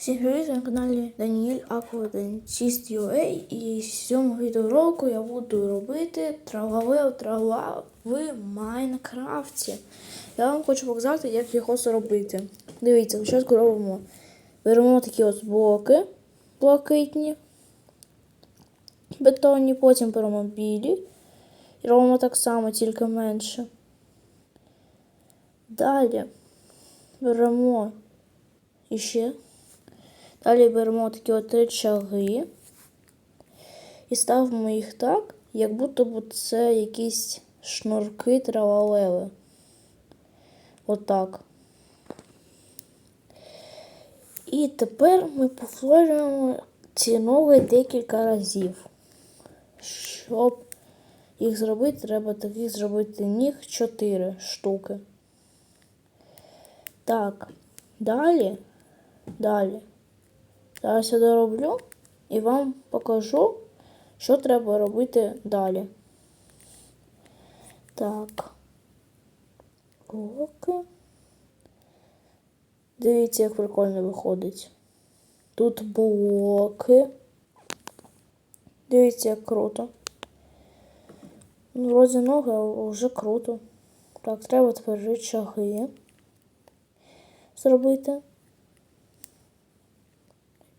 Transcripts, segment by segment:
Всім привіт на каналі Даніель Аквадентіст UA і з цього відеоуроку я буду робити травове трава в Майнкрафті. Я вам хочу показати, як його зробити. Дивіться, спочатку робимо. Беремо такі ось блоки блакитні, бетонні, потім беремо білі і робимо так само, тільки менше. Далі беремо іще. Далі беремо такі от речаги і ставимо їх так, як будто б це якісь шнурки травалеви. Отак. І тепер ми повторюємо ці ноги декілька разів. Щоб їх зробити, треба таких зробити ніг 4 штуки. Так, далі, далі. Зараз я дороблю і вам покажу, що треба робити далі. Так. Блоки. Дивіться, як прикольно виходить. Тут блоки. Дивіться, як круто. Ну, вроді ноги, а вже круто. Так, треба тепер рычаги зробити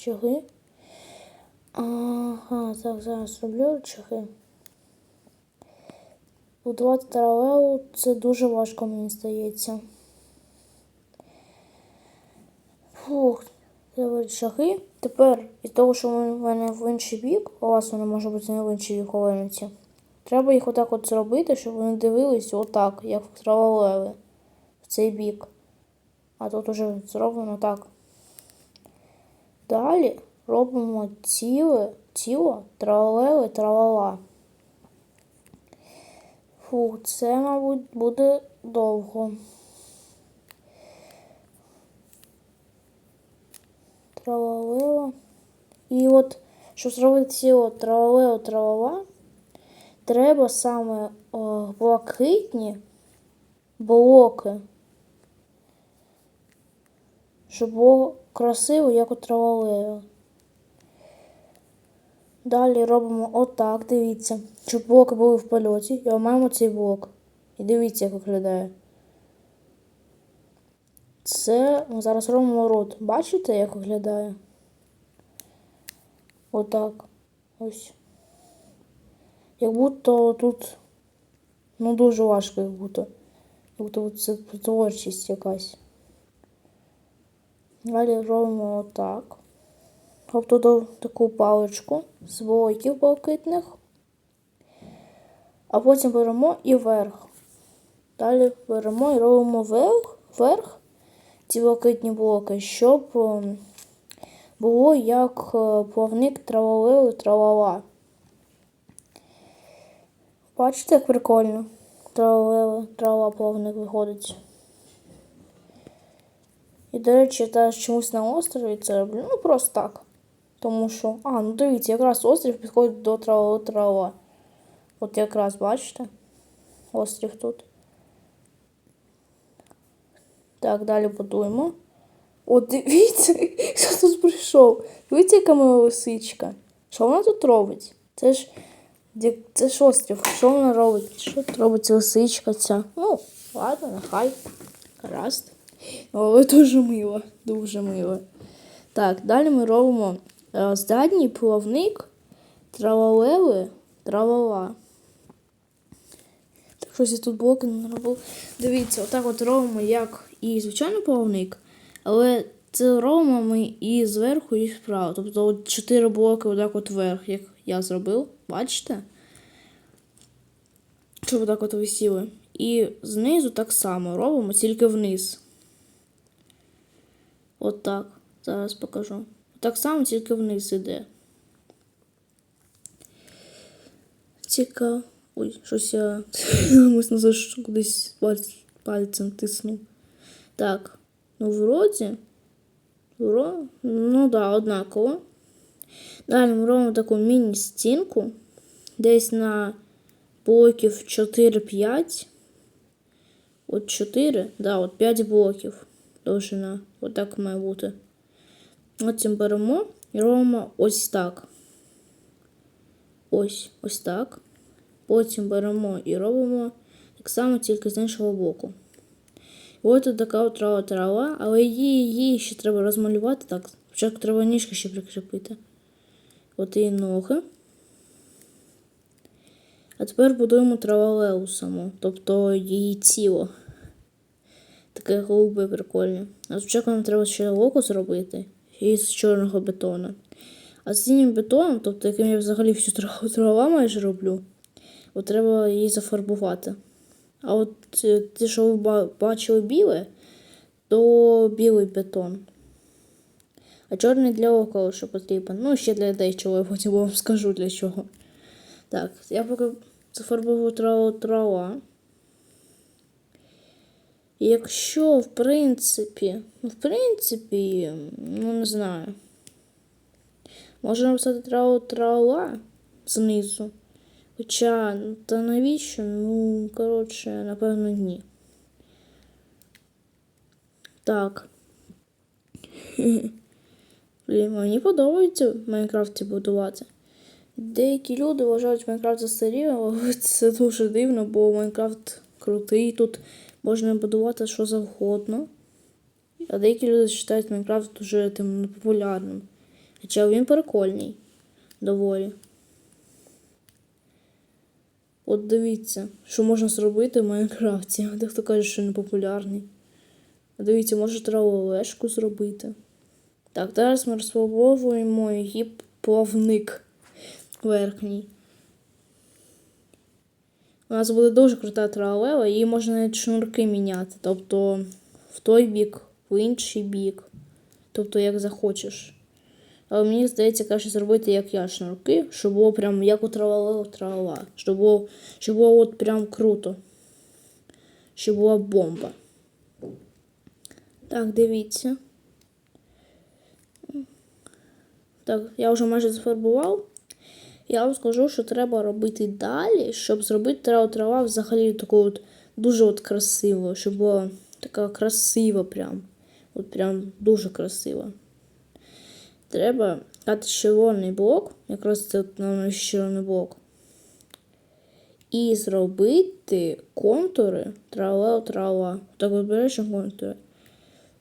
рычаги. Ага, так, зараз роблю рычаги. Будувати паралелу це дуже важко, мені здається. Фух, треба рычаги. Тепер, із того, що в мене в інший бік, у вас воно може бути не в інший бік повернуться. Треба їх отак от зробити, щоб вони дивились отак, як траволеви в цей бік. А тут уже зроблено так. Далі робимо ціле, тіло, тралели, тралала. Фу, це, мабуть, буде довго. Тралалева. І от, щоб зробити ціло тралалео, тралала, треба саме о, блакитні блоки. Щоб було красиво, як у траволею. Далі робимо отак, дивіться, щоб блоки були в польоті. І маємо цей блок. І дивіться, як виглядає. Це ми зараз робимо рот. Бачите, як виглядає? Отак. Ось. Як будто тут ну дуже важко, як будто. Як будто це творчість якась. Далі робимо отак. Тобто таку паличку з блоків блакитних. А потім беремо і верх. Далі беремо і робимо верх, верх ці блакитні блоки, щоб було як плавник траволили травала. Бачите, як прикольно? Траволили, трава плавник виходить. І, до речі, я теж чомусь на острові це роблю. Ну, просто так. Тому що. А, ну дивіться, якраз острів підходить до трава трава. От якраз, бачите? Острів тут. Так, далі будуємо. О, дивіться, хто тут прийшов. Дивіться, яка моя лисичка. Що вона тут робить? Це ж це ж острів. Що вона робить? Що тут робить лисичка ця? Ну, ладно, нехай. Гаразд. Але дуже мило, дуже мило. Так, далі ми робимо е, задній плавник травалеви, травала. Так, щось я тут блоки не робив. Дивіться, отак от робимо, як і звичайний плавник, але це робимо ми і зверху, і справа. Тобто от 4 блоки отак от вверх, як я зробив, бачите? Щоб отак от висіли. І знизу так само робимо, тільки вниз. От так. Зараз покажу. Так само тільки вниз іде. Цікаво. Ой, щось я мисно за кудись пальцем тиснув. Так, ну вроді. Вро... Ну да, однаково. Далі ми робимо таку міні-стінку. Десь на блоків 4-5. От 4, да, от 5 блоків довжина. Отак має бути. Потім беремо і робимо ось так. Ось, ось так. Потім беремо і робимо так само, тільки з іншого боку. Ось тут така трава трава, але її, її ще треба розмалювати так. Спочатку треба ніжки ще прикріпити. От її ноги. А тепер будуємо травалеу саму, тобто її тіло. Таке голубе прикольне. А спочатку нам треба ще око зробити із чорного бетону. А з синім бетоном, тобто яким я взагалі всю траву трава майже роблю, от треба її зафарбувати. А от е, ті, що ви бачили біле, то білий бетон. А чорний для ока лише потрібен. Ну, ще для дечого, я потім вам скажу для чого. Так, я поки зафарбовую траву трава. Якщо, в принципі, ну, в принципі, ну не знаю. Можна написати траву трава знизу. Хоча, ну, та навіщо? Ну, коротше, напевно, ні. Так. Блін, мені подобається в Майнкрафті будувати. Деякі люди вважають Майнкрафт застарілим, але це дуже дивно, бо Майнкрафт крутий, тут можна будувати що завгодно. А деякі люди вважають Майнкрафт дуже тим непопулярним. Хоча він прикольний доволі. От дивіться, що можна зробити в Майнкрафті. Дехто каже, що не популярний. Дивіться, може траволешку зробити. Так, зараз ми розпробовуємо її плавник верхній. У нас буде дуже крута тралева, її можна навіть шнурки міняти. Тобто в той бік, в інший бік. Тобто як захочеш. Але мені здається, краще зробити, як я шнурки, щоб було прям як у тралала тралала. Щоб було, щоб було от прям круто. Щоб була бомба. Так, дивіться. Так, я вже майже зафарбував. Я вам скажу, що треба робити далі, щоб зробити трава трава взагалі таку от дуже от красиво, щоб була така красива прям. От прям дуже красиво. Треба дати червоний блок, якраз це нам червоний блок. І зробити контури трава трава. Так от береш контури.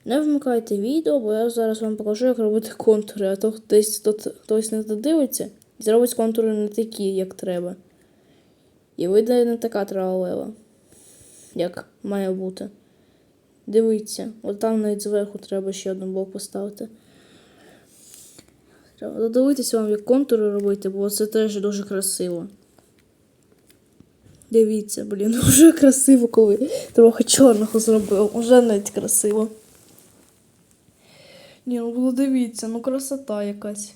Не вмикайте відео, бо я зараз вам покажу, як робити контури, а то хтось, хтось, не додивиться зробить контури не такі, як треба. І вийде не така траволева, як має бути. Дивіться, от там навіть зверху треба ще один блок поставити. Треба додивитися вам, як контури робити, бо це теж дуже красиво. Дивіться, блін, вже красиво, коли трохи чорного зробив. Уже навіть красиво. Ні, ну було дивіться, ну красота якась.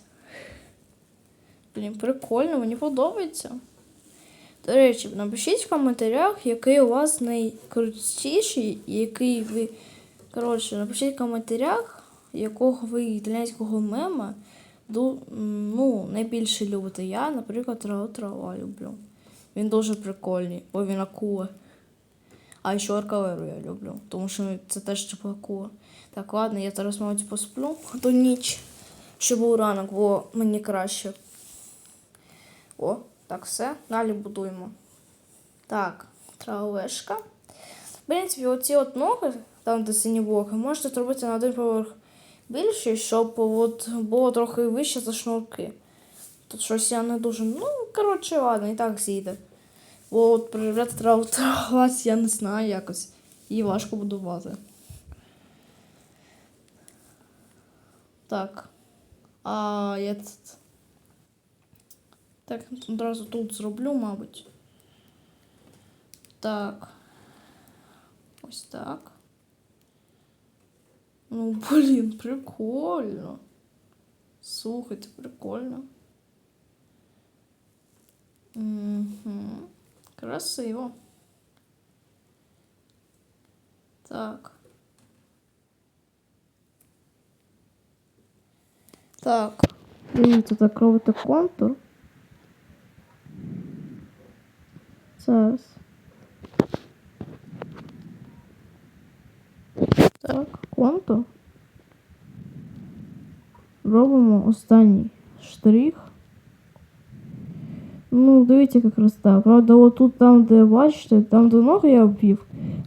Блін, прикольно, мені подобається. До речі, напишіть в коментарях, який у вас найкрутіший, який ви. Коротше, напишіть в коментарях, якого ви італійського мема ну, найбільше любите. Я, наприклад, трава трава люблю. Він дуже прикольний, бо він акула. А ще аркалеру я люблю, тому що це теж типу акула. Так, ладно, я зараз, мабуть, посплю до ніч, щоб був ранок, бо мені краще. О, так, все. Далі будуємо. Так, травешка. В принципі, оці от ноги, там де сині блоки, можете зробити на один поверх більше, щоб от було трохи вище за шнурки. Тут щось я не дуже. Ну, коротше, ладно, і так зійде. Бо от проявляти траву травась, я не знаю якось. Її важко будувати. Так. А я тут. Так, одразу тут зроблю, мабуть. Так. Ось так. Ну, блін, прикольно. Слухайте, прикольно. Угу. Красиво. Так. Так. Дивіться, так робити контур. Зараз. Так, контур. робимо останній штрих. Ну, дивіться, яка красота. Правда, от тут там, де бачите, там де ноги я обвів,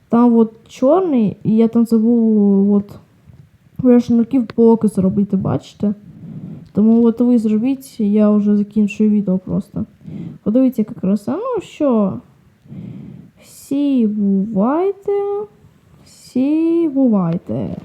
там от чорний, і я там забув от вершників поки зробити, бачите? Тому от ви зробіть, я вже закінчую відео просто. Подивіться, яка краса. Ну що? Всі бувайте. Всі бувайте.